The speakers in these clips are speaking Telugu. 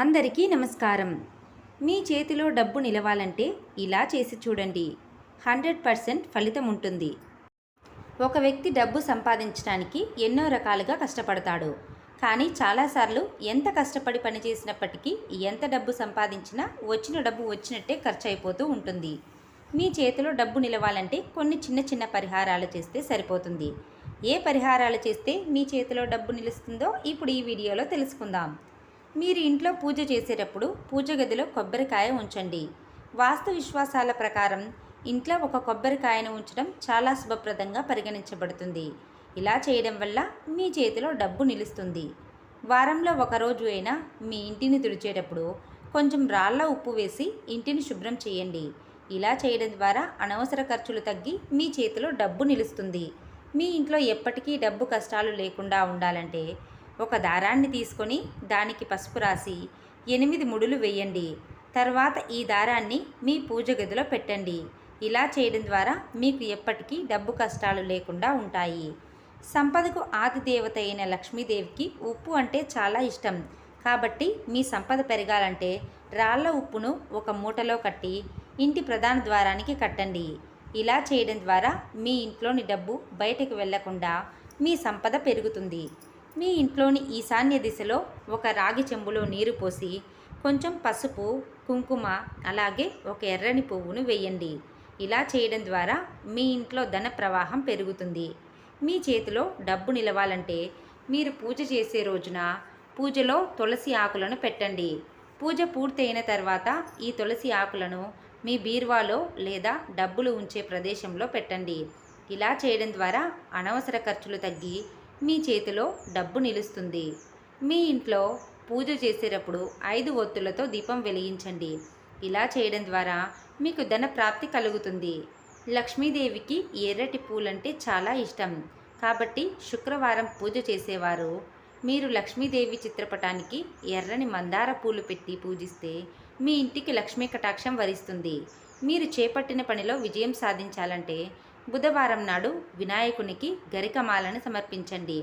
అందరికీ నమస్కారం. మీ చేతిలో డబ్బు నిలవాలంటే ఇలా చేసి చూడండి. హండ్రెడ్ పర్సెంట్ ఫలితం ఉంటుంది. ఒక వ్యక్తి డబ్బు సంపాదించడానికి ఎన్నో రకాలుగా కష్టపడతాడు. కానీ చాలాసార్లు ఎంత కష్టపడి పని చేసినప్పటికీ ఎంత డబ్బు సంపాదించినా వచ్చిన డబ్బు వచ్చినట్టే ఖర్చు అయిపోతూ ఉంటుంది. మీ చేతిలో డబ్బు నిలవాలంటే కొన్ని చిన్న చిన్న పరిహారాలు చేస్తే సరిపోతుంది. ఏ పరిహారాలు చేస్తే మీ చేతిలో డబ్బు నిలుస్తుందో ఇప్పుడు ఈ వీడియోలో తెలుసుకుందాం. మీరు ఇంట్లో పూజ చేసేటప్పుడు పూజ గదిలో కొబ్బరికాయ ఉంచండి. వాస్తు విశ్వాసాల ప్రకారం ఇంట్లో ఒక కొబ్బరికాయను ఉంచడం చాలా శుభప్రదంగా పరిగణించబడుతుంది. ఇలా చేయడం వల్ల మీ చేతిలో డబ్బు నిలుస్తుంది. వారంలో ఒకరోజు అయినా మీ ఇంటిని తుడిచేటప్పుడు కొంచెం రాళ్ళ ఉప్పు వేసి ఇంటిని శుభ్రం చేయండి. ఇలా చేయడం ద్వారా అనవసర ఖర్చులు తగ్గి మీ చేతిలో డబ్బు నిలుస్తుంది. మీ ఇంట్లో ఎప్పటికీ డబ్బు కష్టాలు లేకుండా ఉండాలంటే ఒక దారాన్ని తీసుకొని దానికి పసుపు రాసి ఎనిమిది ముడులు వేయండి. తర్వాత ఈ దారాన్ని మీ పూజ గదిలో పెట్టండి. ఇలా చేయడం ద్వారా మీకు ఎప్పటికీ డబ్బు కష్టాలు లేకుండా ఉంటాయి. సంపదకు ఆది దేవత అయిన లక్ష్మీదేవికి ఉప్పు అంటే చాలా ఇష్టం. కాబట్టి మీ సంపద పెరగాలంటే రాళ్ళ ఉప్పును ఒక మూటలో కట్టి ఇంటి ప్రధాన ద్వారానికి కట్టండి. ఇలా చేయడం ద్వారా మీ ఇంట్లోని డబ్బు బయటకు వెళ్ళకుండా మీ సంపద పెరుగుతుంది. మీ ఇంట్లోని ఈశాన్య దిశలో ఒక రాగి చెంబులో నీరు పోసి కొంచెం పసుపు కుంకుమ అలాగే ఒక ఎర్రని పువ్వును వేయండి. ఇలా చేయడం ద్వారా మీ ఇంట్లో ధన ప్రవాహం పెరుగుతుంది. మీ చేతిలో డబ్బు నిలవాలంటే మీరు పూజ చేసే రోజున పూజలో తులసి ఆకులను పెట్టండి. పూజ పూర్తయిన తర్వాత ఈ తులసి ఆకులను మీ బీరువాలో లేదా డబ్బులు ఉంచే ప్రదేశంలో పెట్టండి. ఇలా చేయడం ద్వారా అనవసర ఖర్చులు తగ్గి మీ చేతిలో డబ్బు నిలుస్తుంది. మీ ఇంట్లో పూజ చేసేటప్పుడు ఐదు ఒత్తులతో దీపం వెలిగించండి. ఇలా చేయడం ద్వారా మీకు ధన ప్రాప్తి కలుగుతుంది. లక్ష్మీదేవికి ఎర్రటి పూలంటే చాలా ఇష్టం. కాబట్టి శుక్రవారం పూజ చేసేవారు. మీరు లక్ష్మీదేవి చిత్రపటానికి ఎర్రని మందార పూలు పెట్టి పూజిస్తే మీ ఇంటికి లక్ష్మీ కటాక్షం వరిస్తుంది. మీరు చేపట్టిన పనిలో విజయం సాధించాలంటే బుధవారం నాడు వినాయకునికి గరికమాలను సమర్పించండి.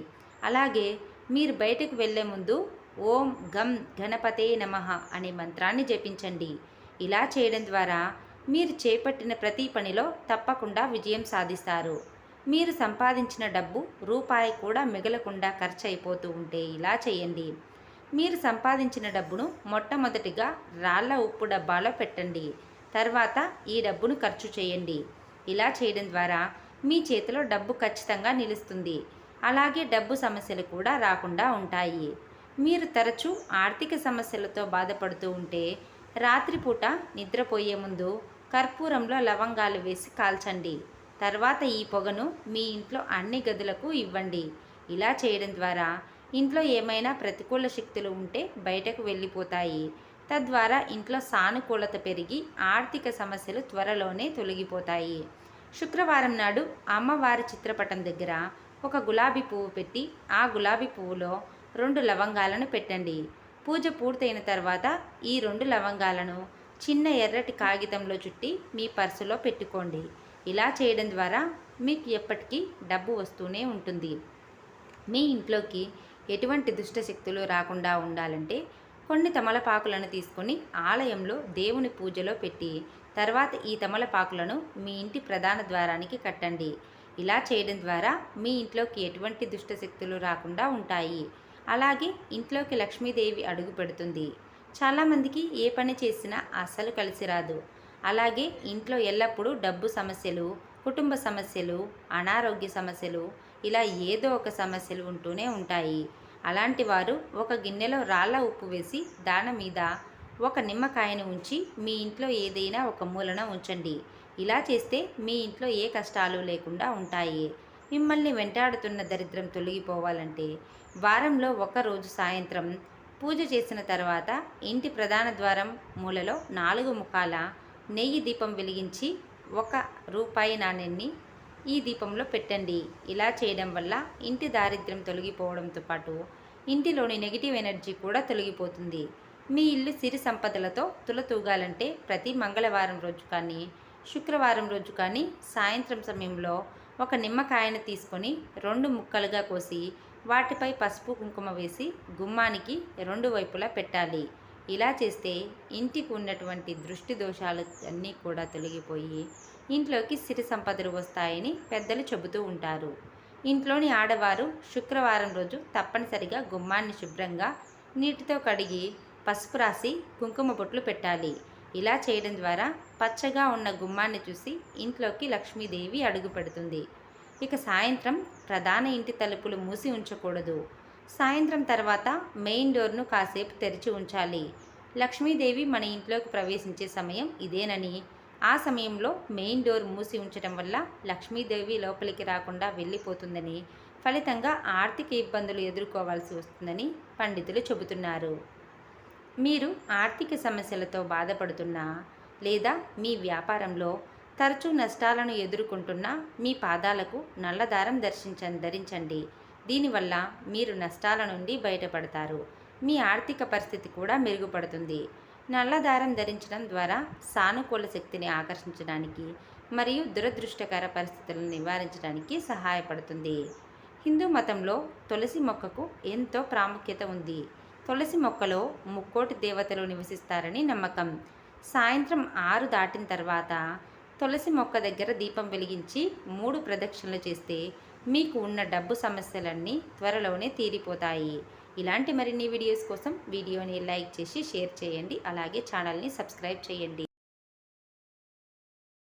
అలాగే మీరు బయటకు వెళ్ళే ముందు ఓం గం గణపతే నమః అనే మంత్రాన్ని జపించండి. ఇలా చేయడం ద్వారా మీరు చేపట్టిన ప్రతి పనిలో తప్పకుండా విజయం సాధిస్తారు. మీరు సంపాదించిన డబ్బు రూపాయి కూడా మిగలకుండా ఖర్చు అయిపోతూ ఉంటే ఇలా చేయండి. మీరు సంపాదించిన డబ్బును మొట్టమొదటిగా రాళ్ళ ఉప్పు డబ్బాలో పెట్టండి. తర్వాత ఈ డబ్బును ఖర్చు చేయండి. ఇలా చేయడం ద్వారా మీ చేతిలో డబ్బు ఖచ్చితంగా నిలుస్తుంది. అలాగే డబ్బు సమస్యలు కూడా రాకుండా ఉంటాయి. మీరు తరచూ ఆర్థిక సమస్యలతో బాధపడుతూ ఉంటే రాత్రిపూట నిద్రపోయే ముందు కర్పూరంలో లవంగాలు వేసి కాల్చండి. తర్వాత ఈ పొగను మీ ఇంట్లో అన్ని గదులకు ఇవ్వండి. ఇలా చేయడం ద్వారా ఇంట్లో ఏమైనా ప్రతికూల శక్తులు ఉంటే బయటకు వెళ్ళిపోతాయి. తద్వారా ఇంట్లో సానుకూలత పెరిగి ఆర్థిక సమస్యలు త్వరలోనే తొలగిపోతాయి. శుక్రవారం నాడు అమ్మవారి చిత్రపటం దగ్గర ఒక గులాబీ పువ్వు పెట్టి ఆ గులాబీ పువ్వులో రెండు లవంగాలను పెట్టండి. పూజ పూర్తయిన తర్వాత ఈ రెండు లవంగాలను చిన్న ఎర్రటి కాగితంలో చుట్టి మీ పర్సులో పెట్టుకోండి. ఇలా చేయడం ద్వారా మీకు ఎప్పటికీ డబ్బు వస్తూనే ఉంటుంది. మీ ఇంట్లోకి ఎటువంటి దుష్ట శక్తులు రాకుండా ఉండాలంటే కొన్ని తమలపాకులను తీసుకొని ఆలయంలో దేవుని పూజలో పెట్టి తర్వాత ఈ తమలపాకులను మీ ఇంటి ప్రధాన ద్వారానికి కట్టండి. ఇలా చేయడం ద్వారా మీ ఇంట్లోకి ఎటువంటి దుష్ట శక్తులు రాకుండా ఉంటాయి. అలాగే ఇంట్లోకి లక్ష్మీదేవి అడుగు పెడుతుంది. చాలామందికి ఏ పని చేసినా అస్సలు కలిసి రాదు. అలాగే ఇంట్లో ఎల్లప్పుడూ డబ్బు సమస్యలు కుటుంబ సమస్యలు అనారోగ్య సమస్యలు ఇలా ఏదో ఒక సమస్యలు ఉంటూనే ఉంటాయి. అలాంటి వారు ఒక గిన్నెలో రాళ్ళ ఉప్పు వేసి దాని మీద ఒక నిమ్మకాయను ఉంచి మీ ఇంట్లో ఏదైనా ఒక మూలన ఉంచండి. ఇలా చేస్తే మీ ఇంట్లో ఏ కష్టాలు లేకుండా ఉంటాయి. మిమ్మల్ని వెంటాడుతున్న దరిద్రం తొలగిపోవాలంటే వారంలో ఒక రోజు సాయంత్రం పూజ చేసిన తర్వాత ఇంటి ప్రధాన ద్వారం మూలలో నాలుగు ముఖాల నెయ్యి దీపం వెలిగించి ఒక రూపాయి నాణ్యాన్ని ఈ దీపంలో పెట్టండి. ఇలా చేయడం వల్ల ఇంటి దారిద్ర్యం తొలగిపోవడంతో పాటు ఇంటిలోని నెగిటివ్ ఎనర్జీ కూడా తొలగిపోతుంది. మీ ఇల్లు సిరి సంపదలతో తులతూగాలంటే ప్రతి మంగళవారం రోజు కానీ శుక్రవారం రోజు కానీ సాయంత్రం సమయంలో ఒక నిమ్మకాయను తీసుకొని రెండు ముక్కలుగా కోసి వాటిపై పసుపు కుంకుమ వేసి గుమ్మానికి రెండు వైపులా పెట్టాలి. ఇలా చేస్తే ఇంటికి ఉన్నటువంటి దృష్టి దోషాలు అన్నీ కూడా తొలగిపోయి ఇంట్లోకి సిరి సంపదలు వస్తాయని పెద్దలు చెబుతూ ఉంటారు. ఇంట్లోని ఆడవారు శుక్రవారం రోజు తప్పనిసరిగా గుమ్మాన్ని శుభ్రంగా నీటితో కడిగి పసుపు రాసి కుంకుమ బొట్లు పెట్టాలి. ఇలా చేయడం ద్వారా పచ్చగా ఉన్న గుమ్మాన్ని చూసి ఇంట్లోకి లక్ష్మీదేవి అడుగు పెడుతుంది. ఇక సాయంత్రం ప్రధాన ఇంటి తలుపులు మూసి ఉంచకూడదు. సాయంత్రం తర్వాత మెయిన్ డోర్ను కాసేపు తెరిచి ఉంచాలి. లక్ష్మీదేవి మన ఇంట్లోకి ప్రవేశించే సమయం ఇదేనని. ఆ సమయంలో మెయిన్ డోర్ మూసి ఉంచడం వల్ల లక్ష్మీదేవి లోపలికి రాకుండా వెళ్ళిపోతుందని ఫలితంగా ఆర్థిక ఇబ్బందులు ఎదుర్కోవాల్సి వస్తుందని పండితులు చెబుతున్నారు. మీరు ఆర్థిక సమస్యలతో బాధపడుతున్నా లేదా మీ వ్యాపారంలో తరచూ నష్టాలను ఎదుర్కొంటున్న మీ పాదాలకు నల్లదారం దర్శించ ధరించండి. దీనివల్ల మీరు నష్టాల నుండి బయటపడతారు. మీ ఆర్థిక పరిస్థితి కూడా మెరుగుపడుతుంది. నల్లదారం ధరించడం ద్వారా సానుకూల శక్తిని ఆకర్షించడానికి మరియు దురదృష్టకర పరిస్థితులను నివారించడానికి సహాయపడుతుంది. హిందూ మతంలో తులసి మొక్కకు ఎంతో ప్రాముఖ్యత ఉంది. తులసి మొక్కలో ముక్కోటి దేవతలు నివసిస్తారని నమ్మకం. సాయంత్రం ఆరు దాటిన తర్వాత తులసి మొక్క దగ్గర దీపం వెలిగించి మూడు ప్రదక్షిణలు చేస్తే మీకు ఉన్న డబ్బు సమస్యలన్నీ త్వరలోనే తీరిపోతాయి. ఇలాంటి మరిన్ని వీడియోస్ కోసం వీడియోని లైక్ చేసి షేర్ చేయండి. అలాగే ఛానల్ని సబ్స్క్రైబ్ చేయండి.